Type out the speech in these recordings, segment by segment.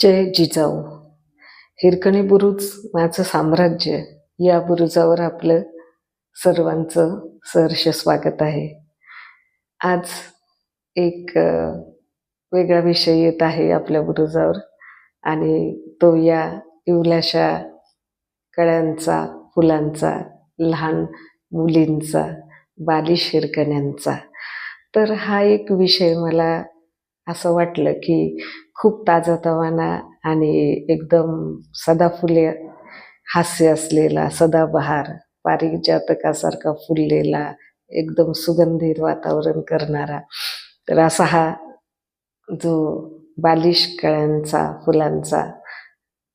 जय जिजाऊ. हिरकणी बुरुज माझं साम्राज्य या बुरुजावर आपलं सर्वांचं सहर्ष स्वागत आहे. आज एक वेगळा विषय येत आहे आपल्या बुरुजावर आणि तो या इवल्याशा कळ्यांचा फुलांचा लहान मुलींचा बालिश हिरकण्यांचा. तर हा एक विषय मला असं वाटलं की खूप ताजातवाना आणि एकदम सदाफुले हास्य असलेला सदाबहार पारिजातकासारखा फुललेला एकदम सुगंधित वातावरण करणारा तर असा हा जो बालिश कळ्यांचा फुलांचा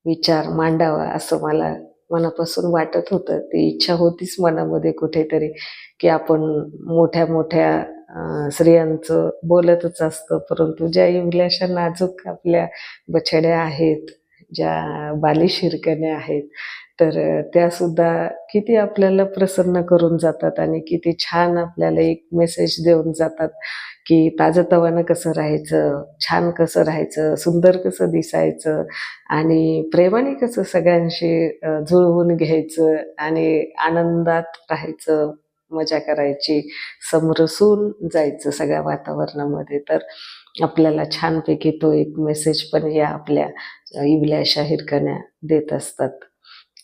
विचार मांडावा असं मला मनापासून वाटत होतं. ती इच्छा होतीच मनामध्ये कुठेतरी की आपण मोठ्या मोठ्या स्त्रियांचं बोलतच असतं. परंतु ज्या इवल्याशा नाजूक आपल्या बछड्या आहेत ज्या बाली शिरकण्या आहेत तर त्यासुद्धा किती आपल्याला प्रसन्न करून जातात आणि किती छान आपल्याला एक मेसेज देऊन जातात की ताजतवानं कसं राहायचं छान कसं राहायचं सुंदर कसं दिसायचं आणि प्रेमाने कसं सगळ्यांशी जुळवून घ्यायचं आणि आनंदात राहायचं. मजा करायची. समरसून जायचं सगळ्या वातावरणामध्ये. तर आपल्याला छानपैकी तो एक मेसेज पण या आपल्या इबल्या शाहीर कन्या देत असतात.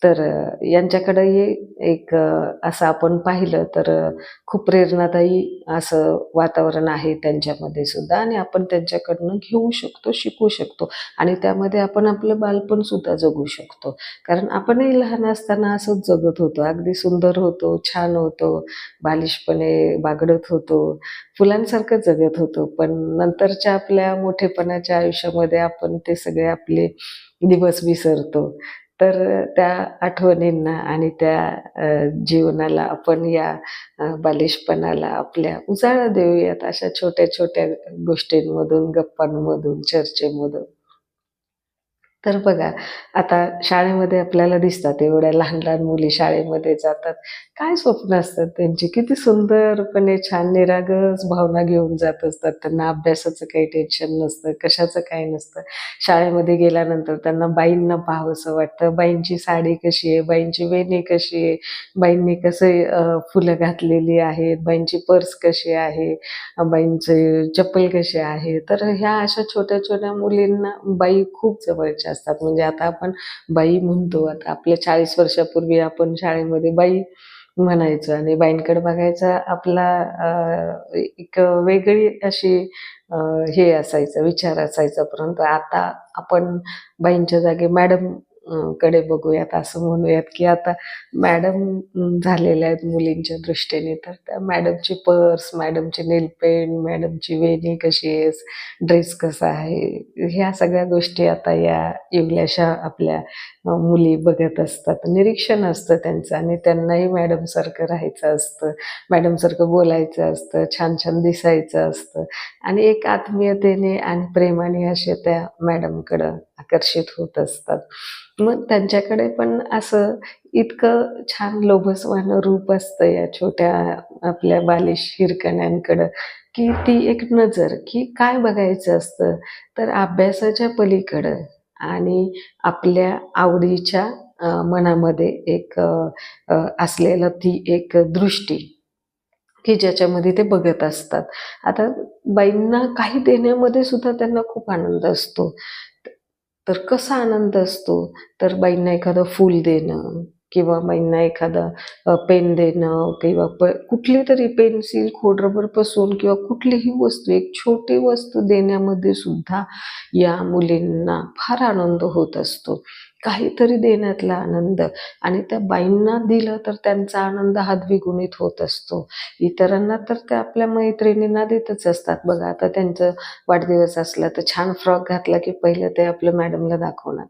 तर यांच्याकडेही एक असं आपण पाहिलं तर खूप प्रेरणादायी असं वातावरण आहे त्यांच्यामध्ये सुद्धा आणि आपण त्यांच्याकडनं घेऊ शकतो शिकू शकतो आणि त्यामध्ये आपण आपलं बालपण सुद्धा जगू शकतो. कारण आपणही लहान असताना असंच जगत होतो. अगदी सुंदर होतो छान होतो बालिशपणे बागडत होतो फुलांसारखं जगत होतो. पण नंतरच्या आपल्या मोठेपणाच्या आयुष्यामध्ये आपण ते सगळे आपले दिवस विसरतो. तर त्या आठवणींना आणि त्या जीवनाला आपण या बालिशपणाला आपल्या उजाळा देऊयात अशा छोट्या छोट्या गोष्टींमधून गप्पांमधून चर्चेमधून. तर बघा आता शाळेमध्ये आपल्याला दिसतात एवढ्या लहान लहान मुली शाळेमध्ये जातात. काय स्वप्न असतात त्यांची? किती सुंदरपणे छान निरागस भावना घेऊन जात असतात. त्यांना अभ्यासाचं काही टेन्शन नसतं कशाचं काही नसतं. शाळेमध्ये गेल्यानंतर त्यांना बाईंना पाहावंसं वाटतं. बाईंची साडी कशी आहे? बाईंची वेणी कशी आहे? बाईंनी कसे फुलं घातलेली आहेत? बाईंची पर्स कशी आहे? बाईंचे चप्पल कशी आहे? तर ह्या अशा छोट्या छोट्या मुलींना बाई खूप जवळच्या असतात. म्हणजे आता आपण बाई म्हणतो आता आपल्या चाळीस वर्षापूर्वी आपण शाळेमध्ये बाई म्हणायचं आणि बाईंकडे बघायचा आपला एक वेगळी अशी हे असायचं विचार असायचा परंतु आता आपण बाईंच्या जागी मॅडम कडे बघूयात असं म्हणूयात की आता मॅडम झालेल्या आहेत मुलींच्या दृष्टीने तर त्या मॅडमची पर्स मॅडमची नेलपेंट मॅडमची वेणी कशी आहेस ड्रेस कसा आहे ह्या सगळ्या गोष्टी आता या येवल्याशा आपल्या मुली बघत असतात. निरीक्षण असतं त्यांचं आणि त्यांनाही मॅडमसारखं राहायचं असतं मॅडमसारखं बोलायचं असतं छान छान दिसायचं असतं आणि एक आत्मीयतेने आणि प्रेमाने असे त्या मॅडमकडं आकर्षित होत असतात. मग त्यांच्याकडे पण असं इतकं छान लोभसवानं रूप असतं या छोट्या आपल्या बालिश हिरकण्यांकडं की ती एक नजर की काय बघायचं असतं? तर अभ्यासाच्या पलीकडं आणि आपल्या आवडीच्या मनामध्ये एक असलेलं ती एक दृष्टी की ज्याच्यामध्ये ते बघत असतात. आता बाईंना काही देण्यामध्ये सुद्धा त्यांना खूप आनंद असतो. तर कसा आनंद असतो? तर बाईंना एखादं फूल देणं. किंवा बाईंना एखादा पेन देणं किंवा प कुठली तरी पेन्सिल खोडरबरपासून किंवा कुठलीही वस्तू एक छोटी वस्तू देण्यामध्ये सुद्धा या मुलींना फार आनंद होत असतो. काहीतरी देण्यातला आनंद आणि त्या बाईंना दिलं तर त्यांचा आनंद हा द्विगुणित होत असतो. इतरांना तर त्या आपल्या मैत्रिणींना देतच असतात. बघा आता त्यांचं वाढदिवस असला तर छान फ्रॉक घातला की पहिलं ते आपल्या मॅडमला दाखवणार.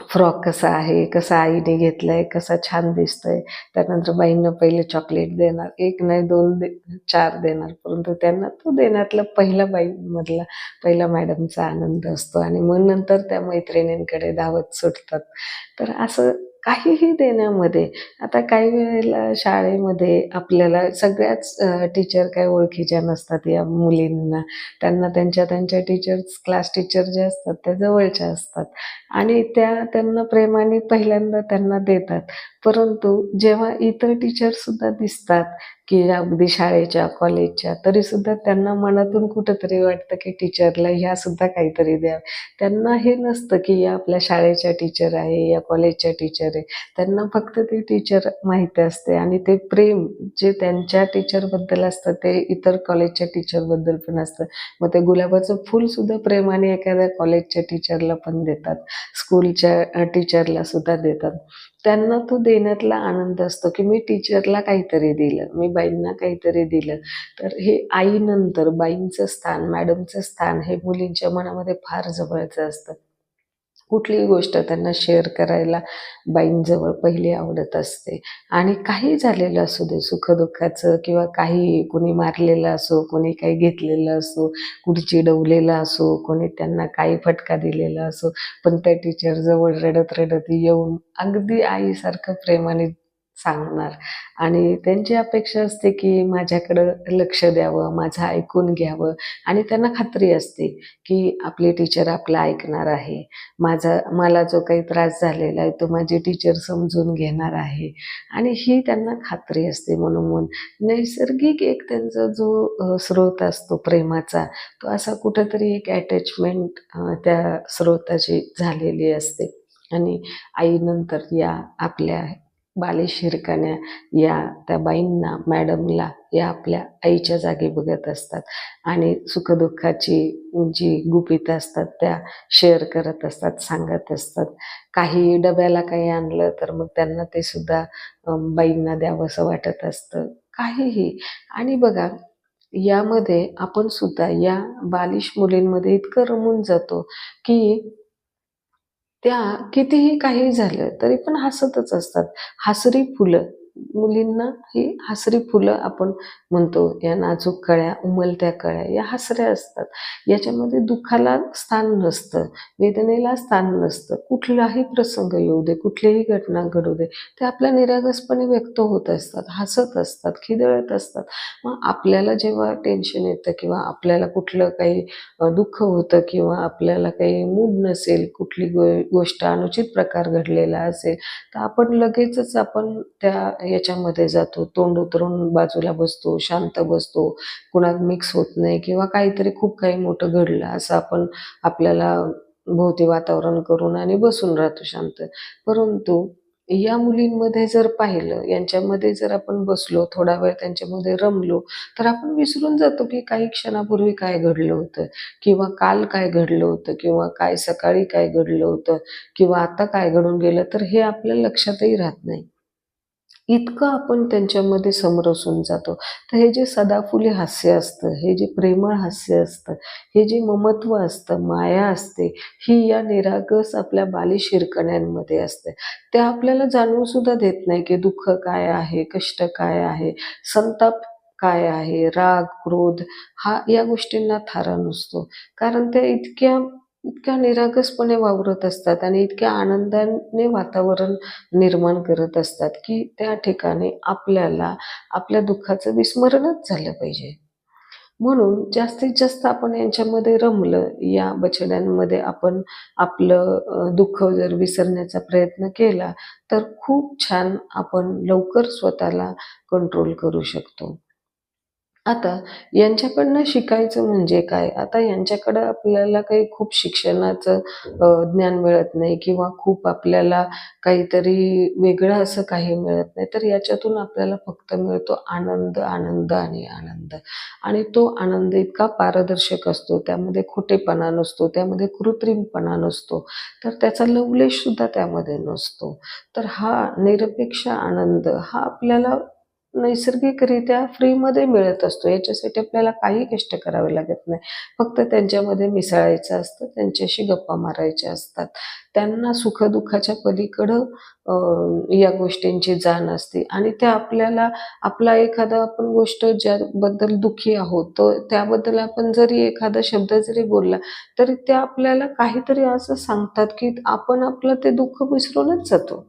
फ्रॉक कसा आहे कसा आईने घेतलाय कसा छान दिसतंय त्यानंतर बाईंना पहिले चॉकलेट देणार एक नाही दोन दे चार देणार परंतु त्यांना तो देण्यातला पहिला बाईमधला पहिला मॅडमचा आनंद असतो. आणि मग नंतर त्या मैत्रिणींकडे धावत सुटतात. तर असं काहीही देण्यामध्ये. आता काही वेळेला शाळेमध्ये आपल्याला सगळ्याच टीचर काही ओळखीच्या नसतात या मुलींना. त्यांना त्यांच्या त्यांच्या टीचर्स क्लास टीचर जे असतात त्या जवळच्या असतात. आणि त्या त्यांना प्रेमाने पहिल्यांदा त्यांना देतात. परंतु जेव्हा इतर टीचरसुद्धा दिसतात की अगदी शाळेच्या कॉलेजच्या तरीसुद्धा त्यांना मनातून कुठंतरी वाटतं की टीचरला ह्या सुद्धा काहीतरी द्यावं. त्यांना हे नसतं की या आपल्या शाळेच्या टीचर आहे या कॉलेजच्या टीचर आहे. त्यांना फक्त ते टीचर माहिती असते आणि ते प्रेम जे त्यांच्या टीचरबद्दल असतं ते इतर कॉलेजच्या टीचरबद्दल पण असतं. मग ते गुलाबाचं फूलसुद्धा प्रेमाने एखाद्या कॉलेजच्या टीचरला पण देतात. स्कूलच्या टीचरला सुद्धा देतात. त्यांना तो देण्यातला आनंद असतो की मी टीचरला काहीतरी दिलं मी बाईंना काहीतरी दिलं. तर हे आईनंतर बाईंचं स्थान मॅडमचं स्थान हे मुलींच्या मनामध्ये फार जवळचं असतं. कुठलीही गोष्ट त्यांना शेअर करायला बाईंजवळ पहिली आवडत असते. आणि काही झालेलं असू दे सुखदुःखाचं किंवा काही कोणी मारलेलं असो कोणी काही घेतलेलं असो कुणी चिडवलेलं असो कोणी त्यांना काही फटका दिलेला असो पण त्या टीचरजवळ रडत रडत येऊन अगदी आईसारखं प्रेमाने सांगणार. आणि त्यांची अपेक्षा असते की माझ्याकडं लक्ष द्यावं माझं ऐकून घ्यावं आणि त्यांना खात्री असते की आपली टीचर आपलं ऐकणार आहे. माझा मला जो काही त्रास झालेला आहे तो माझी टीचर समजून घेणार आहे. आणि ही त्यांना खात्री असते म्हणून नैसर्गिक एक त्यांचा जो स्रोत असतो प्रेमाचा तो असा कुठंतरी एक अटॅचमेंट त्या स्रोताची झालेली असते. आणि आईनंतर या आपल्या बाले शिरकाण्या या त्या बाईंना मॅडमला या आपल्या आईच्या जागी बघत असतात. आणि सुखदुःखाची जी गुपित असतात त्या शेअर करत असतात सांगत असतात. काही डब्याला काही आणलं तर मग त्यांना ते सुद्धा बाईंना द्यावंसं वाटत असतं. काहीही. आणि बघा यामध्ये आपण सुद्धा या बालिश मुलींमध्ये इतकं रमून जातो की त्या कितीही काही झालं तरी पण हसतच असतात. हसरी फुलं. मुलींना ही हसरी फुलं आपण म्हणतो या नाजूक कळ्या उमलत्या कळ्या या हसऱ्या असतात. याच्यामध्ये दुःखाला स्थान नसतं वेदनेला स्थान नसतं. कुठलाही प्रसंग येऊ दे कुठलीही घटना घडू दे ते आपल्या निरागसपणे व्यक्त होत असतात हसत असतात खिदळत असतात. मग आपल्याला जेव्हा टेन्शन येतं किंवा आपल्याला कुठलं काही दुःख होतं किंवा आपल्याला काही मूड नसेल कुठली गो गोष्ट अनुचित प्रकार घडलेला असेल तर आपण लगेचच आपण त्या याच्यामध्ये जातो तोंड उतरून बाजूला बसतो शांत बसतो कुणात मिक्स होत नाही किंवा काहीतरी खूप काही मोठं घडलं असं आपण आपल्याला भोवती वातावरण करून आणि बसून राहतो शांत. परंतु या मुलींमध्ये जर पाहिलं यांच्यामध्ये जर आपण बसलो थोडा वेळ त्यांच्यामध्ये रमलो तर आपण विसरून जातो की काही क्षणापूर्वी काय घडलं होतं किंवा काल काय घडलं होतं किंवा काय सकाळी काय घडलं होतं किंवा आता काय घडून गेलं तर हे आपल्या लक्षातही राहत नाही. इतकं आपण त्यांच्यामध्ये समरसून जातो. तर हे जे सदाफुली हास्य असतं हे जे प्रेमळ हास्य असतं हे जे ममत्व असतं माया असते ही या निरागस आपल्या बाली शिरकण्यांमध्ये असते. ते आपल्याला जाणवूसुद्धा देत नाही की दुःख काय आहे कष्ट काय आहे संताप काय आहे राग क्रोध हा या गोष्टींना थारा नसतो. कारण त्या इतक्या इतक्या निरागसपणे वावरत असतात आणि इतक्या आनंदाने वातावरण निर्माण करत असतात की त्या ठिकाणी आपल्याला आपल्या दुःखाचं विस्मरणच झालं पाहिजे. म्हणून जास्तीत जास्त आपण यांच्यामध्ये रमलं या बछड्यांमध्ये आपण आपलं दुःख जर विसरण्याचा प्रयत्न केला तर खूप छान आपण लवकर स्वतःला कंट्रोल करू शकतो. आता यांच्याकडनं शिकायचं म्हणजे काय? आता यांच्याकडं आपल्याला काही खूप शिक्षणाचं ज्ञान मिळत नाही किंवा खूप आपल्याला काहीतरी वेगळं असं काही मिळत नाही तर याच्यातून आपल्याला फक्त मिळतो आनंद आनंद आणि आनंद. आणि तो आनंद इतका पारदर्शक असतो त्यामध्ये खोटेपणा नसतो त्यामध्ये कृत्रिमपणा नसतो तर त्याचा लवलेश सुद्धा त्यामध्ये नसतो. तर हा निरपेक्ष आनंद हा आपल्याला नैसर्गिकरित्या फ्रीमध्ये मिळत असतो. याच्यासाठी आपल्याला काही कष्ट करावे लागत नाही. फक्त त्यांच्यामध्ये मिसळायचं असतं त्यांच्याशी गप्पा मारायच्या असतात. त्यांना सुखदुःखाच्या पलीकडं या गोष्टींची जाण असते. आणि त्या आपल्याला आपला एखादा आपण गोष्ट ज्याबद्दल दुःखी आहोत तर त्याबद्दल आपण जरी एखादा शब्द जरी बोलला तरी त्या आपल्याला काहीतरी असं सांगतात की आपण आपलं ते दुःख विसरूनच जातो.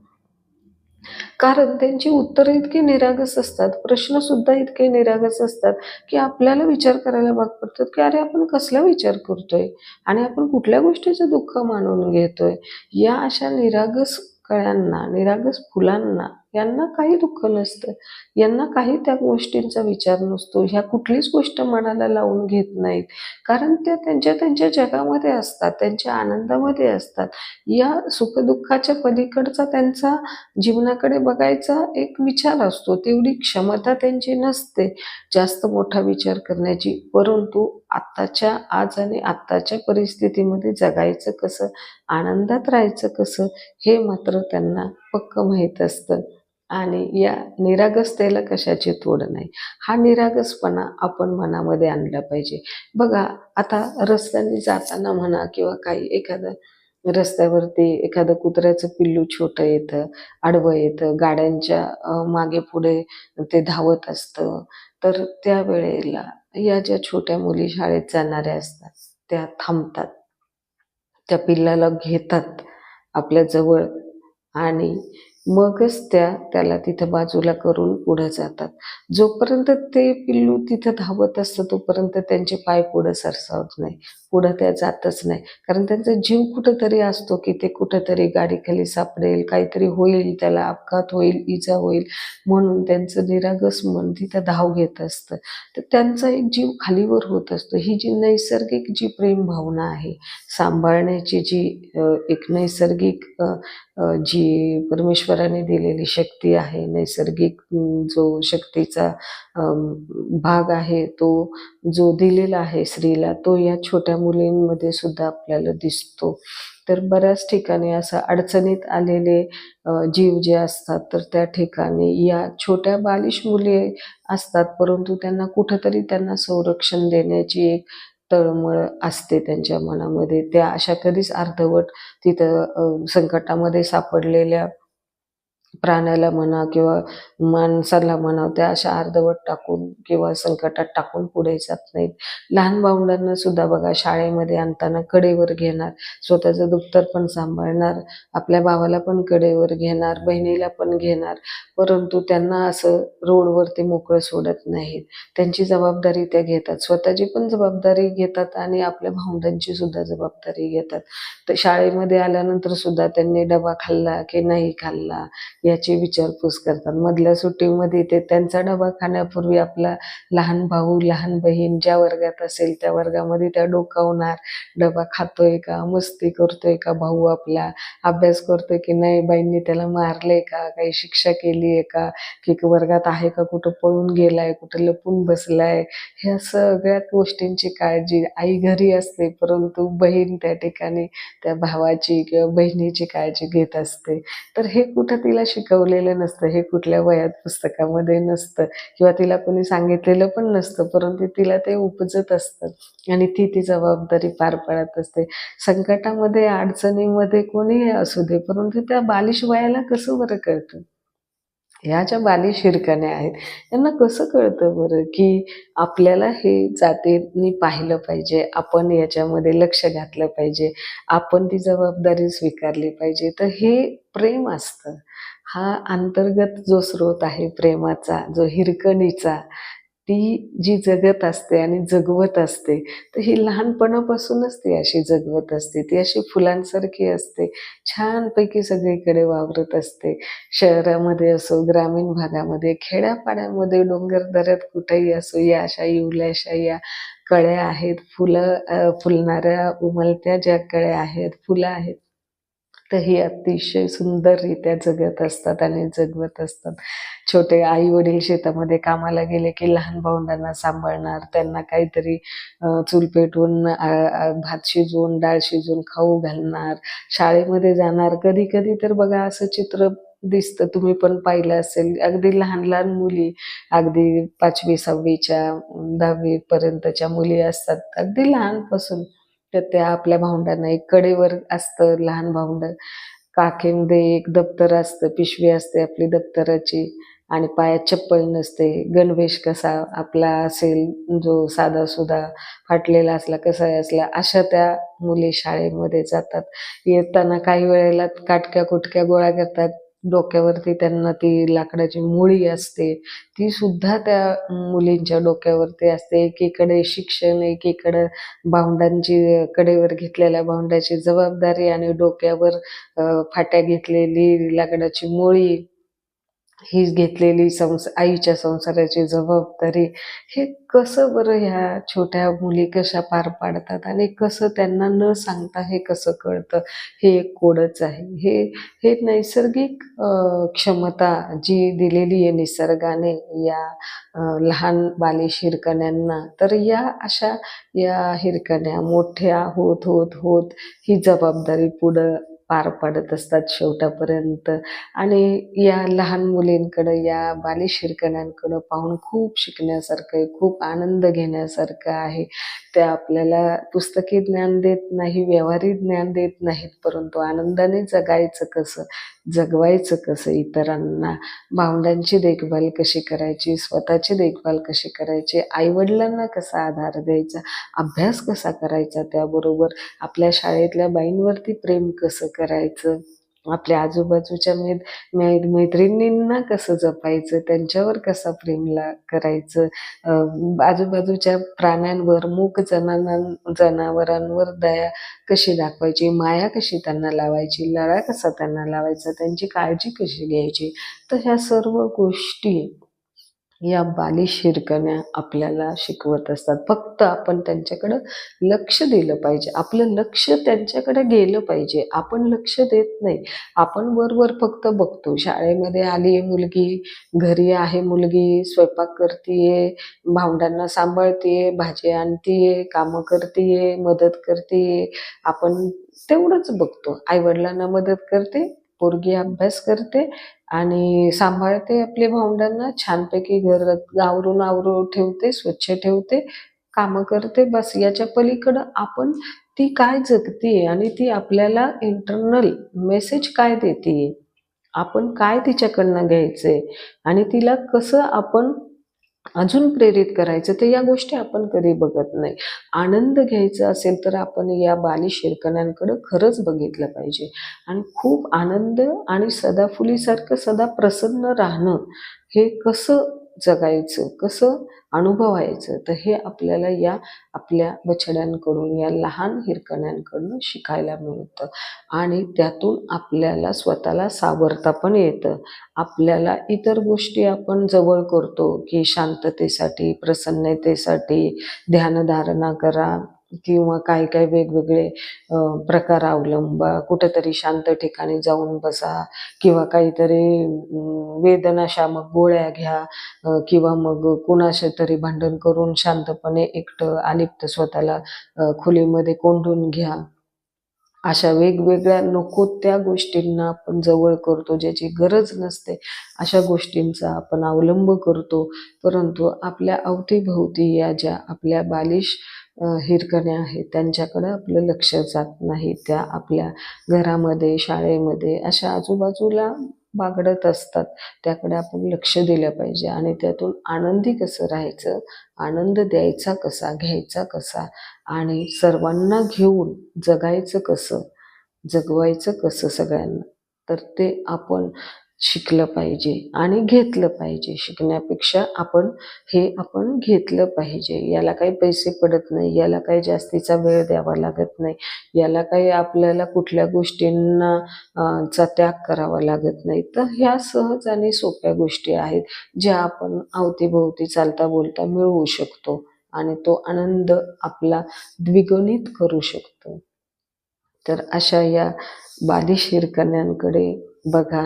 कारण त्यांची उत्तरं इतकी निरागस असतात प्रश्न सुद्धा इतके निरागस असतात की आपल्याला विचार करायला भाग पडतात की अरे आपण कसला विचार करतोय? आणि आपण कुठल्या गोष्टीचं दुःख मानून घेतोय? या अशा निरागस कळ्यांना निरागस फुलांना यांना काही दुःख नसतं. यांना काही त्या गोष्टींचा विचार नसतो. ह्या कुठलीच गोष्ट मनाला लावून घेत नाहीत. कारण त्या त्यांच्या त्यांच्या जगामध्ये असतात त्यांच्या आनंदामध्ये असतात. या सुखदुःखाच्या पलीकडचा त्यांचा जीवनाकडे बघायचा एक विचार असतो. तेवढी क्षमता त्यांची नसते जास्त मोठा विचार करण्याची. परंतु आत्ताच्या आज आणि आत्ताच्या परिस्थितीमध्ये जगायचं कसं आनंदात राहायचं कसं हे मात्र त्यांना पक्क माहीत असतं. आणि या निरागसतेला कशाची तोड नाही. हा निरागसपणा आपण मनामध्ये आणला पाहिजे. बघा आता रस्त्याने जाताना म्हणा किंवा काही एखादं रस्त्यावरती एखादं कुत्र्याचं पिल्लू छोटं येतं आडवं येतं गाड्यांच्या मागे पुढे ते धावत असतं तर त्यावेळेला या ज्या छोट्या मुली शाळेत जाणाऱ्या असतात त्या थांबतात. त्या पिल्लाला घेतात आपल्या जवळ आणि मगच त्या त्याला तिथं बाजूला करून पुढं जातात. जोपर्यंत ते पिल्लू तिथं धावत असतं तोपर्यंत त्यांचे पाय पुढं सरसावत नाही. पुढं त्या जातच नाही. कारण त्यांचा जीव कुठंतरी असतो की ते कुठंतरी गाडीखाली सापडेल काहीतरी होईल त्याला अपघात होईल इजा होईल म्हणून त्यांचं निरागस मन तिथं धाव घेत असतं. तर त्यांचा एक जीव खालीवर होत असतो. ही जी नैसर्गिक जी प्रेम भावना आहे सांभाळण्याची जी एक नैसर्गिक जी परमेश्वराने दिलेली शक्ती आहे नैसर्गिक जो शक्तीचा भाग आहे तो जो दिलेला आहे स्त्रीला तो या छोट्या मुलींमध्ये सुद्धा आपल्याला दिसतो. तर बऱ्याच ठिकाणी असं अडचणीत आलेले जीव जे असतात तर त्या ठिकाणी या छोट्या बालिश मुली असतात परंतु त्यांना कुठंतरी त्यांना संरक्षण देण्याची एक तळमळ असते त्यांच्या मनामध्ये. त्या अशा कधीच अर्धवट तिथं संकटामध्ये सापडलेल्या प्राण्याला म्हणा किंवा माणसाला म्हणा त्या अशा अर्धवट टाकून किंवा संकटात टाकून पुढे जात नाहीत. लहान भावंडांना सुद्धा बघा शाळेमध्ये आणताना कडेवर घेणार स्वतःचं दुप्तर पण सांभाळणार आपल्या भावाला पण कडेवर घेणार बहिणीला पण घेणार परंतु त्यांना असं रोडवरती मोकळं सोडत नाहीत. त्यांची जबाबदारी त्या घेतात. स्वतःची पण जबाबदारी घेतात आणि आपल्या भावंडांची सुद्धा जबाबदारी घेतात. तर शाळेमध्ये आल्यानंतर सुद्धा त्यांनी डबा खाल्ला की नाही खाल्ला याची विचारपूस करतात. मधल्या सुट्टीमध्ये ते त्यांचा डबा खाण्यापूर्वी आपला लहान भाऊ लहान बहीण ज्या वर्गात असेल त्या वर्गामध्ये त्या डोकावणार. डबा खातोय का? मस्ती करतोय का भाऊ आपला? अभ्यास करतोय की नाही? बाईंनी त्याला मारले का? काही शिक्षा केली आहे का? की वर्गात आहे का? कुठं पळून गेलाय? कुठं लपून बसलाय? ह्या सगळ्या गोष्टींची काळजी आई घरी असते परंतु बहीण त्या ठिकाणी त्या भावाची किंवा बहिणीची काळजी घेत असते. तर हे कुठं तिला शिकवलेलं नसतं हे कुठल्या वयात पुस्तकामध्ये नसतं किंवा तिला कोणी सांगितलेलं पण नसतं परंतु तिला ते उपजत असतं आणि ती ती जबाबदारी पार पाडत असते. संकटामध्ये अडचणीमध्ये कोणीही असू दे परंतु त्या बालिश वयाला कसं बरं कळतं? ह्या ज्या बालिश हिरकण्या आहेत यांना कसं कळतं बरं की आपल्याला हे जातींनी पाहिलं पाहिजे आपण याच्यामध्ये लक्ष घातलं पाहिजे आपण ती जबाबदारी स्वीकारली पाहिजे तर हे प्रेम असतं. हा अंतर्गत जो स्रोत आहे प्रेमाचा जो हिरकणीचा ती जी जगत असते आणि जगवत असते तर ही लहानपणापासूनच ती अशी जगवत असते. ती अशी फुलांसारखी असते छानपैकी सगळीकडे वावरत असते. शहरामध्ये असो ग्रामीण भागामध्ये खेड्यापाड्यामध्ये डोंगर दऱ्यात कुठेही असो या अशा इवल्याशा या कळ्या आहेत. फुलं फुलणाऱ्या उमलत्या ज्या कळ्या आहेत फुलं आहेत ही अतिशय सुंदररित्या जगत असतात आणि जगवत असतात. छोटे आई वडील शेतामध्ये कामाला गेले की लहान भावंडांना सांभाळणार त्यांना काहीतरी चूल पेटवून भात शिजवून डाळ शिजवून खाऊ घालणार. शाळेमध्ये जाणार. कधी कधी तर बघा असं चित्र दिसतं. तुम्ही पण पाहिलं असेल. अगदी लहान लहान मुली अगदी पाचवी सहावीच्या दहावी पर्यंतच्या मुली असतात. अगदी लहानपासून तर त्या आपल्या भावंडांना एक कडेवर असतं लहान भावंड. काखेमध्ये एक दप्तर असतं पिशवी असते आपली दप्तराची आणि पायात चप्पल नसते. गणवेश कसा आपला असेल जो साधा सुधा फाटलेला असला कसाही असला अशा त्या मुली शाळेमध्ये जातात. येताना काही वेळेला काटक्या कुटक्या गोळा करतात. डोक्यावरती त्यांना ती लाकडाची मुळी असते. ती सुद्धा त्या मुलींच्या डोक्यावरती असते. एकीकडे शिक्षण एकीकडे भावंडांची कडेवर घेतलेल्या भावंडाची जबाबदारी आणि डोक्यावर फाट्या घेतलेली लाकडाची मुळी ही घेतलेली संस आईच्या संसाराची जबाबदारी. हे कसं बरं ह्या छोट्या मुली कशा पार पाडतात आणि कसं त्यांना न सांगता हे कसं कळतं? हे एक कोडच आहे. हे हे नैसर्गिक क्षमता जी दिलेली आहे निसर्गाने या लहान बालिश हिरकण्यांना तर या अशा या हिरकण्या मोठ्या होत होत होत ही जबाबदारी पुढं पार पाडत असतात शेवटापर्यंत. आणि या लहान मुलींकडं या बालिश शिरकण्यांकडं पाहून खूप शिकण्यासारखं आहे खूप आनंद घेण्यासारखं आहे. त्या आपल्याला पुस्तकी ज्ञान देत नाही व्यवहारी ज्ञान देत नाहीत परंतु आनंदाने जगायचं कसं जगवायचं कसं इतरांना भावंडांची देखभाल कशी करायची स्वतःची देखभाल कशी करायची आईवडिलांना कसा आधार द्यायचा अभ्यास कसा करायचा त्याबरोबर आपल्या शाळेतल्या बाईंवरती प्रेम कसं करायचं? आपल्या आजूबाजूच्या मै मैद मैत्रिणींना कसं जपायचं? त्यांच्यावर कसा प्रेमला करायचं? आजूबाजूच्या प्राण्यांवर मूक जनाना जनावरांवर दया कशी दाखवायची? माया कशी त्यांना लावायची? लळा कसा त्यांना लावायचा? त्यांची काळजी कशी घ्यायची? तर ह्या सर्व गोष्टी या बालिश शिरकण्या आपल्याला शिकवत असतात. फक्त आपण त्यांच्याकडं लक्ष दिलं पाहिजे. आपलं लक्ष त्यांच्याकडे गेलं पाहिजे. आपण लक्ष देत नाही. आपण वरवर फक्त बघतो. शाळेमध्ये आली आहे मुलगी घरी आहे मुलगी स्वयंपाक करतीये भावंडांना सांभाळतीये भाजी आणतीये कामं करतीये मदत करतीये. आपण तेवढंच बघतो. आईवडिलांना मदत करते. पोरगी अभ्यास करते आणि सांभाळते आपल्या भावंडांना. छानपैकी घर आवरून आवरून ठेवते स्वच्छ ठेवते कामं करते. बस याच्या पलीकडं आपण ती काय जगतीये आणि ती आपल्याला इंटरनल मेसेज काय देते आपण काय तिच्याकडनं घ्यायचंय? आणि तिला कसं आपण अजून प्रेरित करायचं तर या गोष्टी आपण कधी बघत नाही. आनंद घ्यायचा असेल तर आपण या बाली शिरकण्यांकडं खरंच बघितलं पाहिजे. आणि खूप आनंद आणि सदाफुलीसारखं सदा प्रसन्न राहणं हे कसं जगायचं कसं अनुभवायचं तर हे आपल्याला या आपल्या बछड्यांकडून या लहान हिरकण्यांकडून शिकायला मिळतं. आणि त्यातून आपल्याला स्वतःला सावरता पण येतं. आपल्याला इतर गोष्टी आपण जवळ करतो की शांततेसाठी प्रसन्नतेसाठी ध्यानधारणा करा किंवा काही काही वेगवेगळे प्रकार अवलंबा कुठेतरी शांत ठिकाणी जाऊन बसा किंवा काहीतरी वेदनाशामक गोळ्या घ्या किंवा मग कुणाशी तरी भांडण करून शांतपणे एकटं अलिप्त स्वतःला खोलीमध्ये कोंडून घ्या. अशा वेगवेगळ्या नको त्या गोष्टींना आपण जवळ करतो ज्याची गरज नसते अशा गोष्टींचा आपण अवलंब करतो. परंतु आपल्या अवतीभोवती या ज्या आपल्या बालिश हिरकण्या आहेत. त्यांच्याकडं आपलं लक्ष जात नाही. त्या आपल्या घरामध्ये शाळेमध्ये अशा आजूबाजूला बागडत असतात. त्याकडे आपण लक्ष दिलं पाहिजे आणि त्यातून आनंदी कसं राहायचं? आनंद द्यायचा कसा? घ्यायचा कसा? आणि सर्वांना घेऊन जगायचं कसं? जगवायचं कसं सगळ्यांना? तर ते आपण शिकलं पाहिजे आणि घेतलं पाहिजे. शिकण्यापेक्षा आपण हे आपण घेतलं पाहिजे. याला काही पैसे पडत नाही याला काही जास्तीचा वेळ द्यावा लागत नाही याला काही आपल्याला कुठल्या गोष्टींना चा त्याग करावा लागत नाही. तर ह्या सहज आणि सोप्या गोष्टी आहेत ज्या आपण अवतीभोवती चालता बोलता मिळवू शकतो आणि तो आनंद आपला द्विगुणित करू शकतो. तर अशा या बालिशीर कन्यांकडे बघा.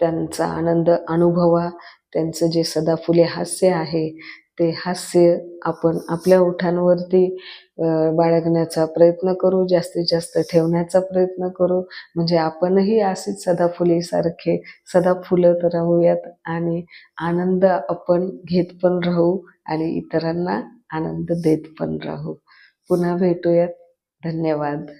त्यांचा आनंद अनुभवा त्यांचं जे सदाफुले हास्य आहे ते हास्य आपण आपल्या ओठांवरती बाळगण्याचा प्रयत्न करू जास्तीत जास्त ठेवण्याचा प्रयत्न करू. म्हणजे आपणही असेच सदाफुलीसारखे सदा फुलत राहूयात आणि आनंद आपण घेत पण राहू आणि इतरांना आनंद देत पण राहू. पुन्हा भेटूयात. धन्यवाद.